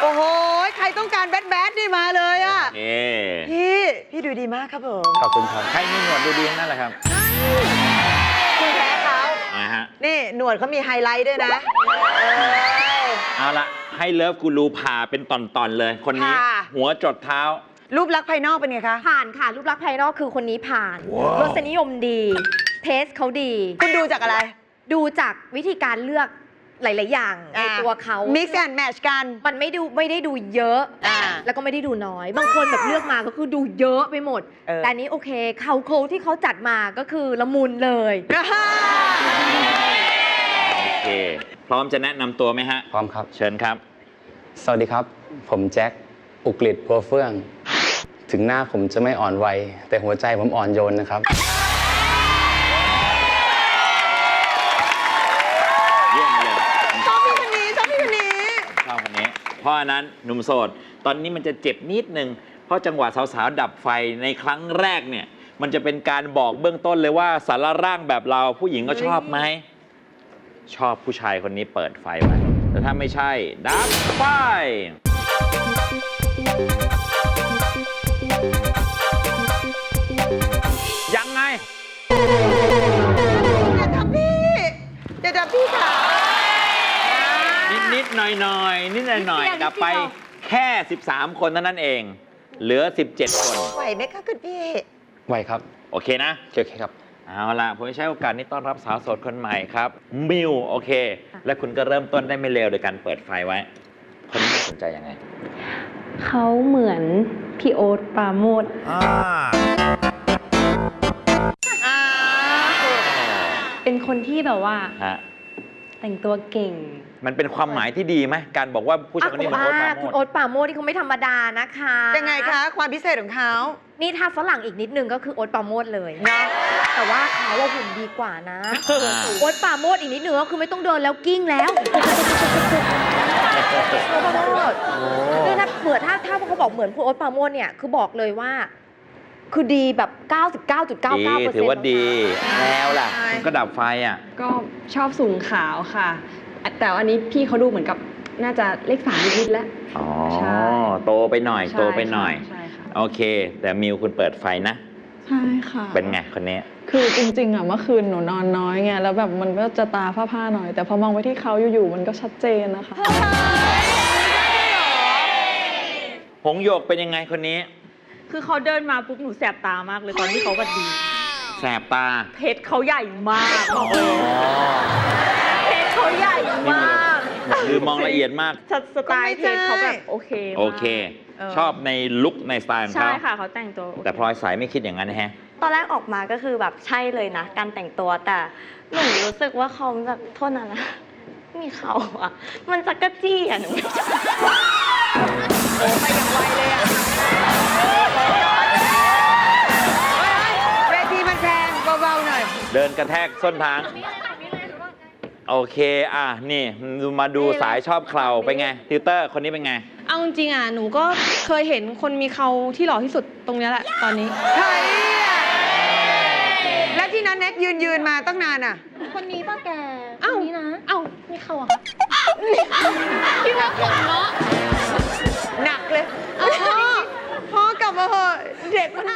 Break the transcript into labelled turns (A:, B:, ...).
A: โอ้โห ใครต้องการแบดแบดนี่มาเลยอะ
B: เอ๊ะ
A: พี่ พี่ดูดีมากครับผม
C: ขอบคุณครับ
B: ใครมีหนวดดูดีทั้งนั่นแหละครับ
A: คุณแพ้เขา
B: นะฮะ
A: นี่หนวดเขามีไฮไลท์ด้วยนะเออ
B: เอาละให้เลิฟกูรูผ่าเป็นตอนๆเลย คนนี้
A: ค่ะ
B: หัวจดเท้า
A: รูปลักษณ์ภายนอกเป็นไงคะ
D: ผ่านค่ะ รูปลักษณ์ภายนอกคือคนนี้ผ่าน
B: ว้าว
D: รสนิยมดี เทสเขาดี
A: คุณดูจากอะไร
D: ดูจากวิธีการเลือก หลาย ๆ อย่างในตัวเขา
A: มิกซ์แอนด์แมชกัน
D: มันไม่ดูไม่ได้ดูเยอะ
A: อ่า
D: แล้วก็ไม่ได้ดูน้อย บางคนแบบเลือกมาก็คือดูเยอะไปหมด
A: เออ
D: แต่อันนี้โอเคเขาโครงที่เขาจัดมาก็คือละมุนเลย
B: โอเค พร้อมจะแนะนำตัวไหมฮะ
C: พร้อมครับ
B: เชิญครับ
C: สวัสดีครับ ผมแจ็ค อุกฤษบัวเฟื่อง ถึงหน้าผมจะไม่อ่อนวัยแต่หัวใจผมอ่อนโยนนะครับ
B: เราะนั้นหนุ่มโสด ตอนนี้มันจะเจ็บนิดนึง เพราะจังหวะสาวๆ ดับไฟในครั้งแรกเนี่ย มันจะเป็นการบอกเบื้องต้นเลยว่าสารร่างแบบเราผู้หญิงก็ชอบไหม ชอบผู้ชายคนนี้เปิดไฟไว้แต่ถ้าไม่ใช่ ดับไฟ ยังไง
A: อย่าทำพี่อย่าทำพี่ค่ะ
B: นิดนิดๆหน่อยหน่อยๆนิดหน่อยหน่อย
D: นิดเดียว
B: ๆดับไป
D: นิดเดียว
B: แค่ 13 คนเท่านั้นเอง เหลือ 17 คน
A: ไหวไหมคะคุณพี่
C: ไวครับ
B: โอเคนะ
C: โอเคครับ
B: เอาล่ะ ผมจะใช้โอกาสนี้ต้อนรับสาวโสดคนใหม่ครับ มิว โอเค และคุณก็เริ่มต้นได้ไม่เลวโดยการเปิดไฟไว้ คนนี้น่าสนใจยังไง
E: เขาเหมือนพี่โอ๊ตปราโมท
B: อ่า
A: อ่า
E: เป็นคนที่แบบว่า
B: ฮะ
E: แต่งตัวเก่ง
B: มันเป็นความหมายที่ดีไหมการบอกว่าผู้ชายคนนี้เหมือนโอ๊ตปราโม
D: คุณ
B: ท
D: โอ๊ตปราโมทที่เขาไม่ธรรมดานะคะ
A: ยังไงคะ ความพิเศษของเขา
D: นี่ถ้าฝรั่งอีกนิดนึงก็คือโอ๊ตปราโมทเลย
A: นะ
D: แต่ว่าเขาว่าหุ่นดีกว่านะ
B: อ่า
D: โอ๊ตปราโมทอีกนิดนึงก็คือไม่ต้องเดินแล้วกิ้งแล้วโอ๊ตปราโมทคือถ้าเหมือนถ้าถ้าเขาบอกเหมือนคุณโอ๊ตปราโมทเนี่ยคือบอกเลยว่า คือดีแบบ99.99%
B: ดีถือว่าดี
D: แล้
B: แล้วล่ะ
A: ใช่
B: คุณก็ดับไฟอะ
E: ก็ชอบสูงขาวค่ะ แต่อันนี้พี่เขาดูเหมือนกับน่าจะเลขสามนิดๆแล้ว
B: อ๋อ
E: ใช่
B: โตไปหน่อย
E: ใช่
B: โตไปหน่อย
E: ใช่ค่ะ
B: โอเค แต่มิวคุณเปิดไฟนะ
F: ใช่ค่ะ
B: เป็นไงคนนี้
F: คือจริงๆอะเมื่อคืนหนูนอนน้อยไงแล้วแบบมันก็จะตาผ้าๆหน่อย แต่พอมองไปที่เขาอยู่ๆมันก็ชัดเจนนะคะ
B: หงโยกเป็นยังไงคนนี้
G: คือเขาเดินมาปุ๊บหนูแสบตามากเลยตอนที่เขาหวัดดี
B: แสบตา
G: เพชรเขาใหญ่มากบอกเลยเพชรเขาใหญ่มาก
B: คือมองละเอียดมาก
G: สสไตล์เพชรเขาแบบโอเคมาก
B: โอเค ชอบในลุคในสไตล์ของ
G: ใช่
B: เขา
G: ค่ะเขาแต่งตัวโอเค
B: แต่พลอยสายไม่คิดอย่างนั้นแฮะ
H: ตอนแรกออกมาก็คือแบบใช่เลยนะ การแต่งตัวแต่หนูรู้สึกว่าเขาแบบโทษนะนะมีเขาอะมันจักรจี้อะหนูไม่ชอบ
B: เดินกระแทกส้นทาง โอเค อะ นี่มาดูสายชอบเคลาเป็นไง ติวเตอร์คนนี้เป็นไง
G: เอาจริงๆอะ หนูก็เคยเห็นคนมีเขาที่หล่อที่สุดตรงเนี้ยแหละ ตอนนี้
A: ใครอะแล้วที่นั้นเน็กยืนยืนๆมาตั้งนานอะ
H: คนนี้ป่ะแก
G: อ้าว
H: คนนี้นะ
G: เอ้า
H: มีเขาอะ
A: หนักเลย พ่อกลับมาเหอะเด็กมัน